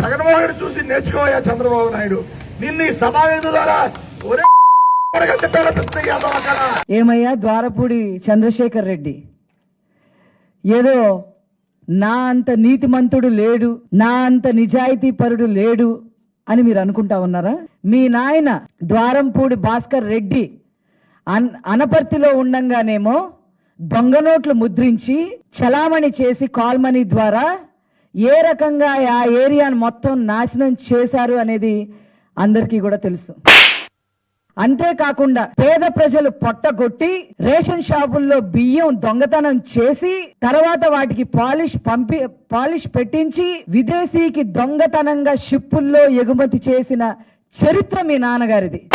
జగన్మోహన్ చూసి నేర్చుకోవయ్యా చంద్రబాబు నాయుడు. నిన్ను సమావేశం ద్వారా ఒరే ఏమయ్యా? ద్వారపూడి చంద్రశేఖర్ రెడ్డి. ఏదో నా అంత నీతిమంతుడు లేడు నా అంత నిజాయితీ పరుడు లేడు అని మీరు అనుకుంటా ఉన్నారా? మీ నాయన ద్వారంపూడి భాస్కర్ రెడ్డి అన్ అనపర్తిలో ఉండంగానేమో దొంగ నోట్లు ముద్రించి చలామణి చేసి కాల్ మనీ ద్వారా ఏ రకంగా ఆ ఏరియాను మొత్తం నాశనం చేశారు అనేది అందరికీ కూడా తెలుసు. అంతేకాకుండా పేద ప్రజలు పొట్టగొట్టి రేషన్ షాపుల్లో బియ్యం దొంగతనం చేసి తర్వాత వాటికి పాలిష్ పంపి పాలిష్ పెట్టించి విదేశీకి దొంగతనంగా షిప్పుల్లో ఎగుమతి చేసిన చరిత్ర మీ నాన్నగారిది.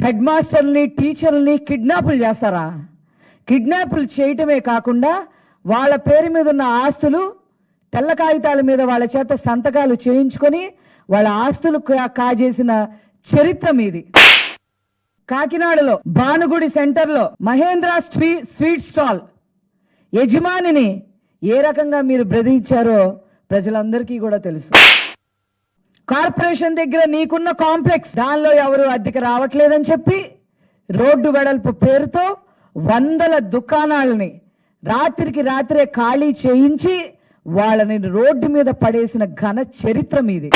హెడ్ మాస్టర్ని టీచర్ని కిడ్నాపులు చేస్తారా? కిడ్నాపులు చేయటమే కాకుండా వాళ్ళ పేరు మీద ఉన్న ఆస్తులు తెల్ల కాగితాల మీద వాళ్ళ చేత సంతకాలు చేయించుకొని వాళ్ళ ఆస్తులు కా- కాజేసిన చరిత్ర మీది. కాకినాడలో భానుగుడి సెంటర్లో మహేంద్ర స్ట్రీ స్వీట్ స్టాల్. యజమానిని ఏ రకంగా మీరు బెదిరించారో ప్రజలందరికీ కూడా తెలుసు. కార్పొరేషన్ దగ్గర నీకున్న కాంప్లెక్స్ దానిలో ఎవరు అద్దెకి రావట్లేదని చెప్పి రోడ్డు వెడల్పు పేరుతో వందల దుకాణాలని రాత్రికి రాత్రే ఖాళీ చేయించి వాళ్ళని రోడ్డు మీద పడేసిన ఘన చరిత్ర మీది.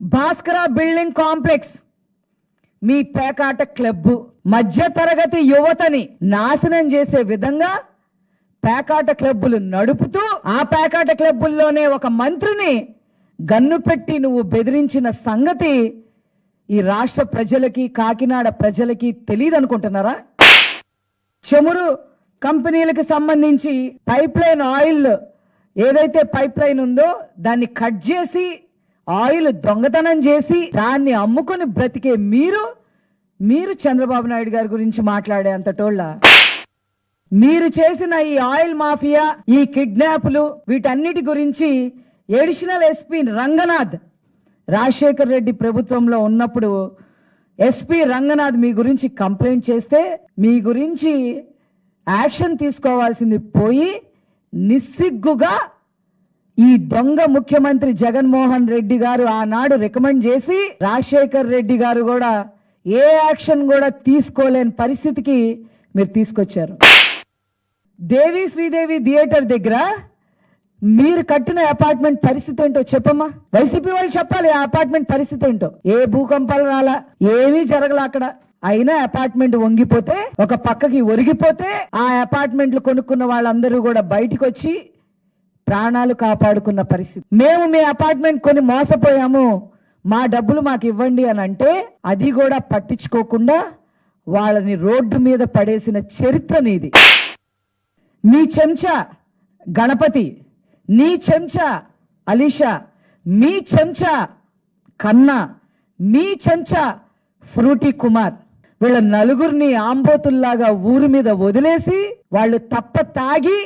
Bhaskara building complex. మీ పేకాట క్లబ్ మధ్య తరగతి యువతని నాశనం చేసే విధంగా పేకాట క్లబ్బులు నడుపుతూ ఆ పేకాట క్లబ్బుల్లోనే ఒక మంత్రిని గన్ను పెట్టి నువ్వు బెదిరించిన సంగతి ఈ రాష్ట్ర ప్రజలకి కాకినాడ ప్రజలకి తెలియదు అనుకుంటున్నారా? చమురు కంపెనీలకు సంబంధించి పైప్ లైన్ ఆయిల్ ఏదైతే పైప్ లైన్ ఉందో దాన్ని కట్ చేసి ఆయిల్ దొంగతనం చేసి దాన్ని అమ్ముకొని బ్రతికే మీరు మీరు చంద్రబాబు నాయుడు గారి గురించి మాట్లాడే అంతటోళ్ళ. మీరు చేసిన ఈ ఆయిల్ మాఫియా ఈ కిడ్నాప్లు వీటన్నిటి గురించి ఎడిషనల్ ఎస్పీ రంగనాథ్ రాజశేఖర్ రెడ్డి ప్రభుత్వంలో ఉన్నప్పుడు ఎస్పీ రంగనాథ్ మీ గురించి కంప్లైంట్ చేస్తే మీ గురించి యాక్షన్ తీసుకోవాల్సింది పోయి నిస్సిగ్గుగా ఈ దొంగ ముఖ్యమంత్రి జగన్మోహన్ రెడ్డి గారు ఆనాడు రికమెండ్ చేసి రాజశేఖర్ రెడ్డి గారు కూడా ఏ యాక్షన్ కూడా తీసుకోలేని పరిస్థితికి మీరు తీసుకొచ్చారు. దేవి శ్రీదేవి థియేటర్ దగ్గర మీరు కట్టిన అపార్ట్మెంట్ పరిస్థితి ఏంటో చెప్పమ్మా. వైసీపీ వాళ్ళు చెప్పాలి ఆ అపార్ట్మెంట్ పరిస్థితి ఏంటో. ఏ భూకంపాలు రాలా? ఏమీ జరగల అక్కడ. అయినా అపార్ట్మెంట్ వంగిపోతే ఒక పక్కకి ఒరిగిపోతే ఆ అపార్ట్మెంట్లు కొనుక్కున్న వాళ్ళందరూ కూడా బయటికి వచ్చి ప్రాణాలు కాపాడుకున్న పరిస్థితి. మేము మీ అపార్ట్మెంట్ కొని మోసపోయాము. మా డబ్బులు మాకు ఇవ్వండి అని అంటే అది కూడా పట్టించుకోకుండా వాళ్ళని రోడ్డు మీద పడేసిన చరిత్ర నీది. మీ చెంచా గణపతి నీ చెంచా అలీషా మీ చెంచా కన్నా మీ చెంచా ఫ్రూటీ కుమార్. వీళ్ళ నలుగురిని ఆంబోతుల్లాగా ఊరి మీద వదిలేసి వాళ్ళు తప్ప తాగి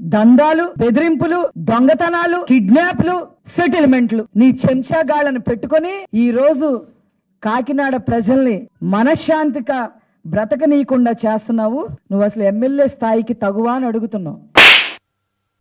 దందాలు బెదిరింపులు దొంగతనాలు కిడ్నాప్లు సెటిల్మెంట్లు నీ చెంచాగాళ్ళను పెట్టుకొని ఈ రోజు కాకినాడ ప్రజల్ని మనశ్శాంతిగా బ్రతకనీయకుండా చేస్తున్నావు. నువ్వు అసలు ఎమ్మెల్యే స్థాయికి తగువా అని అడుగుతున్నావు.